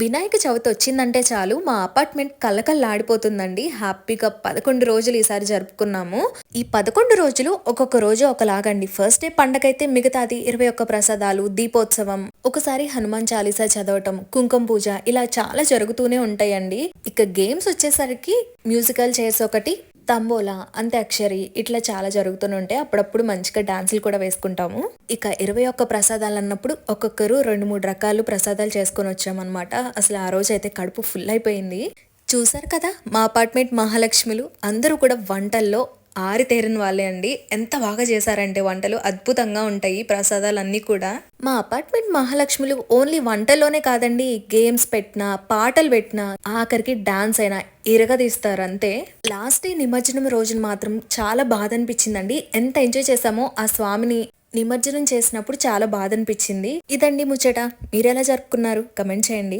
వినాయక చవితి వచ్చిందంటే చాలు. మా అపార్ట్మెంట్ కళ్ళకల్లాడిపోతుందండి హ్యాపీగా పదకొండు రోజులు ఈసారి జరుపుకున్నాము. ఈ పదకొండు రోజులు ఒక్కొక్క రోజు ఒకలాగండి. ఫస్ట్ డే పండగైతే మిగతాది ఇరవై ఒక్క ప్రసాదాలు దీపోత్సవం ఒకసారి హనుమాన్ చాలీసా చదవటం కుంకుమ పూజ ఇలా చాలా జరుగుతూనే ఉంటాయండి. ఇక గేమ్స్ వచ్చేసరికి మ్యూజికల్ చైర్స్ ఒకటి తంబోలా అంత్యాక్షరి ఇట్లా చాలా జరుగుతుంటే అప్పుడప్పుడు మంచిగా డాన్సులు కూడా వేసుకుంటాము. ఇక ఇరవై ఒక్క ప్రసాదాలు అన్నప్పుడు ఒక్కొక్కరు రెండు మూడు రకాలు ప్రసాదాలు చేసుకొని వచ్చామన్నమాట. అసలు ఆ రోజు అయితే కడుపు ఫుల్ అయిపోయింది. చూసారు కదా మా అపార్ట్మెంట్ మహాలక్ష్మిలు అందరూ కూడా వంటల్లో ఆరితేరిన వాళ్ళే అండి. ఎంత బాగా చేశారంటే వంటలు అద్భుతంగా ఉంటాయి ప్రసాదాలు అన్నీ కూడా. మా అపార్ట్మెంట్ మహాలక్ష్మిలు ఓన్లీ వంటలోనే కాదండి గేమ్స్ పెట్టినా పాటలు పెట్టినా ఆఖరికి డాన్స్ అయినా ఇరగదీస్తారు అంతే లాస్ట్ డే నిమజ్జనం రోజున మాత్రం చాలా బాధ అనిపించిందండి ఎంత ఎంజాయ్ చేశామో ఆ స్వామిని నిమజ్జనం చేసినప్పుడు చాలా బాధ అనిపించింది ఇదండి ముచ్చట. మీరెలా జరుపుకున్నారు? కమెంట్ చేయండి.